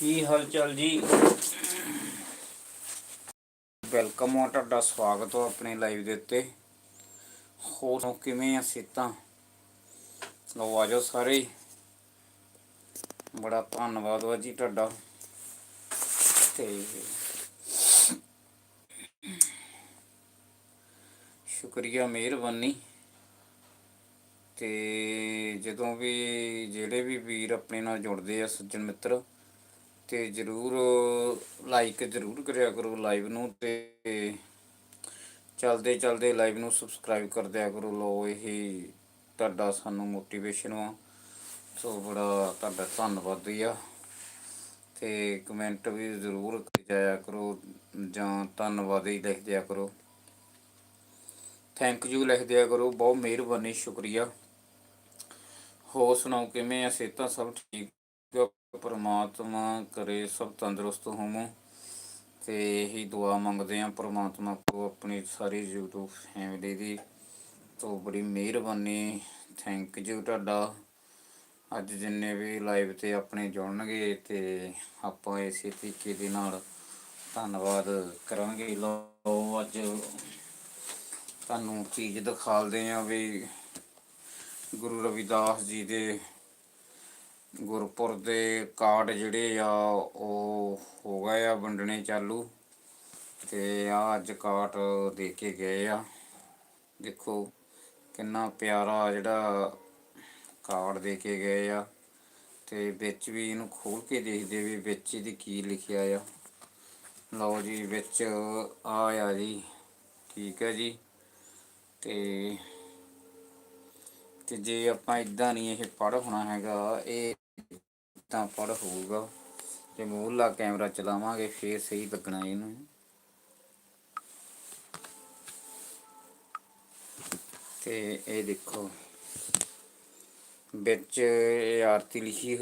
ਕੀ ਹਾਲ ਚਾਲ ਜੀ? ਵੈਲਕਮ ਆ ਤੁਹਾਡਾ, ਸਵਾਗਤ ਹੈ ਆਪਣੇ ਲਾਈਵ ਦੇ ਉੱਤੇ। ਹੋਰ ਕਿਵੇਂ ਆ ਸਿਹਤਾਂ? ਲਓ ਆਜੋ ਸਾਰੇ। ਹੀ। ਬੜਾ ਧੰਨਵਾਦ ਵਾ ਜੀ ਤੁਹਾਡਾ। ਤੇ ਸ਼ੁਕਰੀਆ, ਮਿਹਰਬਾਨੀ। ਤੇ ਜਦੋਂ ਵੀ ਜਿਹੜੇ ਵੀ ਵੀਰ ਆਪਣੇ ਨਾਲ ਜੁੜਦੇ ਆ, ਸੱਜਣ ਮਿੱਤਰ ਤੇ ਜਰੂਰ ਲਾਈਕ ਜਰੂਰ ਕਰਿਆ ਕਰੋ ਲਾਈਵ ਨੂੰ ਤੇ ਚਲਦੇ ਚਲਦੇ ਲਾਈਵ ਨੂੰ ਸਬਸਕ੍ਰਾਈਬ ਕਰ ਦਿਆ ਕਰੋ। ਲੋ ਇਹ ਤੁਹਾਡਾ ਸਾਨੂੰ ਮੋਟੀਵੇਸ਼ਨ ਵਾ। ਸੋ ਬੜਾ ਤੁਹਾਡਾ ਧੰਨਵਾਦੀ ਆ। ਤੇ ਕਮੈਂਟ ਵੀ ਜ਼ਰੂਰ ਕਰੀ ਜਾਇਆ ਕਰੋ ਜਾਂ ਧੰਨਵਾਦ ਹੀ ਲਿਖ ਦਿਆ ਕਰੋ। ਥੈਂਕ ਯੂ ਲਿਖ ਦਿਆ ਕਰੋ। ਬਹੁਤ ਮਿਹਰਬਾਨੀ, ਸ਼ੁਕਰੀਆ। ਹੋਰ ਸੁਣਾਓ ਕਿਵੇਂ ਆ? ਸਿਹਤਾਂ ਸਭ ਠੀਕ? ਆ ਪ੍ਰਮਾਤਮਾ ਕਰੇ ਸਭ ਤੰਦਰੁਸਤ ਹੋਵੋ। ਤੇ ਇਹੀ ਦੁਆ ਮੰਗਦੇ ਆ ਪ੍ਰਮਾਤਮਾ ਕੋ ਆਪਣੀ ਸਾਰੀ YouTube ਫੈਮਿਲੀ ਦੀ। ਤੋਂ ਬੜੀ ਮਿਹਰਬਾਨੀ। ਥੈਂਕ ਯੂ ਤੁਹਾਡਾ। ਅੱਜ ਜਿੰਨੇ ਵੀ ਲਾਈਵ ਤੇ ਆਪਣੇ ਜੁੜਨਗੇ ਤੇ ਆਪਾਂ ਇਸੇ ਤਰੀਕੇ ਦੇ ਨਾਲ ਧੰਨਵਾਦ ਕਰਾਂਗੇ। ਲੋ ਅੱਜ ਤੁਹਾਨੂੰ ਚੀਜ਼ ਦਿਖਾਲਦੇ ਆ ਵੀ ਗੁਰੂ ਰਵਿਦਾਸ ਜੀ ਦੇ ਗੁਰਪੁਰ ਦੇ ਕਾਰਡ ਜਿਹੜੇ ਆ, ਉਹ ਹੋ ਗਏ ਆ ਵੰਡਣੇ ਚਾਲੂ ਤੇ ਆ ਅੱਜ ਕਾਰਟ ਦੇ ਕੇ ਗਏ ਆ। ਦੇਖੋ ਕਿੰਨਾ ਪਿਆਰਾ ਜਿਹੜਾ ਕਾਰਡ ਦੇ ਕੇ ਗਏ ਆ ਤੇ ਵਿੱਚ ਵੀ ਇਹਨੂੰ ਖੋਲ ਕੇ ਦੇਖਦੇ ਵੀ ਵਿੱਚ ਇਹਦੇ ਕੀ ਲਿਖਿਆ ਆ। ਲਓ ਜੀ, ਵਿੱਚ ਆ ਆ ਜੀ, ਠੀਕ ਹੈ ਜੀ। ਤੇ ਤੇ ਜੇ ਆਪਾਂ ਇਦਾਂ ਨਹੀਂ ਇਹ ਪੜ ਹੋਣਾ ਹੈਗਾ, ਇਹ ਤਾਂ ਪੜ ਹੋਊਗਾ। ਤੇ ਮੂਹਲਾ ਕੈਮਰਾ ਚਲਾਵਾਂਗੇ, ਫੇਰ ਸਹੀ ਲੱਗਣਾ ਇਹਨੂੰ। ਤੇ ਇਹ ਦੇਖੋ, ਵਿੱਚ ਇਹ ਆਰਤੀ ਲਿਖੀ